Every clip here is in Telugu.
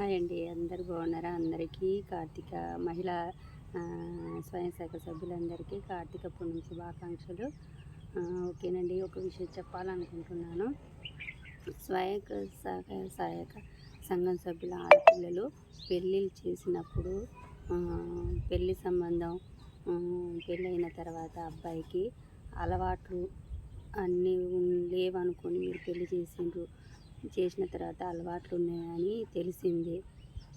హాయ్ అండి అందరు బాగున్నారా? అందరికీ కార్తీక మహిళా స్వయం సేవక సభ్యులందరికీ కార్తీక పుణ్యం శుభాకాంక్షలు. ఓకేనండి. ఒక విషయం చెప్పాలనుకుంటున్నాను. స్వయం సహాయ సహాయక సంఘం సభ్యుల ఆడపిల్లలు పెళ్ళిళ్ళు చేసినప్పుడు పెళ్ళి సంబంధం పెళ్ళైన తర్వాత అబ్బాయికి అలవాట్లు అన్నీ లేవనుకొని మీరు పెళ్ళి చేసిండ్రు. చేసిన తర్వాత అలవాట్లు ఉన్నాయని తెలిసింది.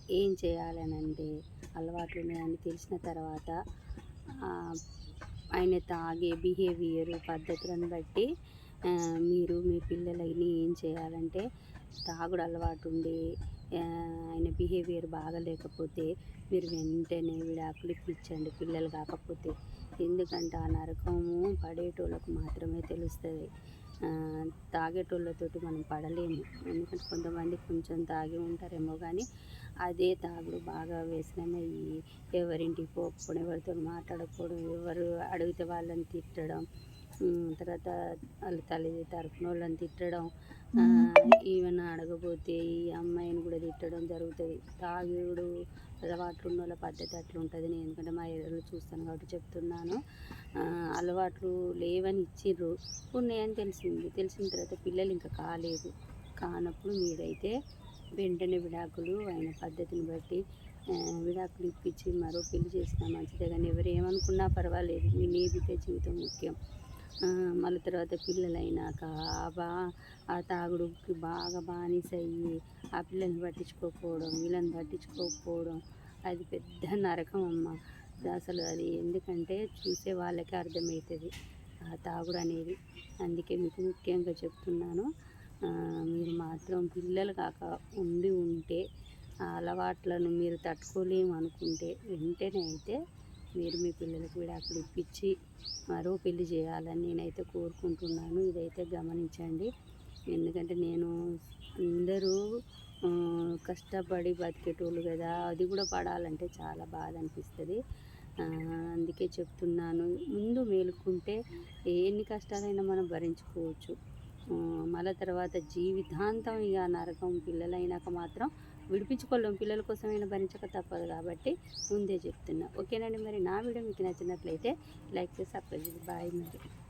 ఏం చేయాలని అంటే అలవాట్లు ఉన్నాయని తెలిసిన తర్వాత ఆయన తాగే బిహేవియర్ పద్ధతులను బట్టి మీరు మీ పిల్లలని ఏం చేయాలంటే తాగుడు అలవాటు ఉండి ఆయన బిహేవియర్ బాగలేకపోతే మీరు వెంటనే విడాకులు ఇప్పించండి పిల్లలు కాకపోతే. ఎందుకంటే ఆ నరకము పడేటోళ్ళకు మాత్రమే తెలుస్తుంది. తాగేటోళ్ళతోటి మనం పడలేము. ఎందుకంటే కొంతమంది కొంచెం తాగి ఉంటారేమో కానీ అదే తాగుడు బాగా వ్యసనమయ్యి ఎవరింటికి పోకపోవడం ఎవరితో మాట్లాడకపోవడం ఎవరు అడిగితే వాళ్ళని తిట్టడం తర్వాత వాళ్ళ తల్లి తరఫున వాళ్ళని తిట్టడం ఈవెన్ అడగపోతే ఈ అమ్మాయిని కూడా తిట్టడం జరుగుతుంది. తాగుడు అలవాట్లు ఉన్న వాళ్ళ పద్ధతి అట్లా ఉంటుంది. నేను ఎందుకంటే మా ఏరియాలో చూస్తాను కాబట్టి చెప్తున్నాను. అలవాట్లు లేవని ఇచ్చిర్రు. ఉన్నాయని తెలిసింది. తెలిసిన తర్వాత పిల్లలు ఇంకా కాలేదు. కానప్పుడు మీరైతే వెంటనే విడాకులు ఆయన పద్ధతిని బట్టి విడాకులు ఇప్పించి మరో పెళ్ళి చేసినా మంచిదే. కానీ ఎవరు ఏమనుకున్నా పర్వాలేదు. మీ నీ జీవితం ముఖ్యం. మళ్ళీ తర్వాత పిల్లలైనాక ఆ బా ఆ తాగుడుకి బాగా బానిస అయ్యి ఆ పిల్లల్ని పట్టించుకోకపోవడం వీళ్ళని పట్టించుకోకపోవడం అది పెద్ద నరకం అమ్మ. అసలు అది ఎందుకంటే చూసే వాళ్ళకే అర్థమవుతుంది ఆ తాగుడు అనేది. అందుకే మీకు ముఖ్యంగా చెప్తున్నాను మీరు మాత్రం పిల్లలు కాక ఉండి ఉంటే ఆ అలవాట్లను మీరు తట్టుకోలేము అనుకుంటే వెంటనే అయితే మీరు మీ పిల్లలకు కూడా అక్కడ ఇప్పించి మరో పెళ్ళి చేయాలని నేనైతే కోరుకుంటున్నాను. ఇదైతే గమనించండి. ఎందుకంటే నేను అందరూ కష్టపడి బతికేటోళ్ళు కదా. అది కూడా పడాలంటే చాలా బాధ అనిపిస్తుంది. అందుకే చెప్తున్నాను. ముందు మేలుకుంటే ఎన్ని కష్టాలైనా మనం భరించుకోవచ్చు. మళ్ళీ తర్వాత జీవితాంతం ఇక నరకం పిల్లలైనాక మాత్రం విడిపించుకోలేం. పిల్లల కోసమైనా భరించక తప్పదు కాబట్టి ముందే చెప్తున్నా. ఓకేనండి మరి నా వీడియో మీకు నచ్చినట్లయితే లైక్ చేసి సబ్స్క్రైబ్ బాయ్ మరి.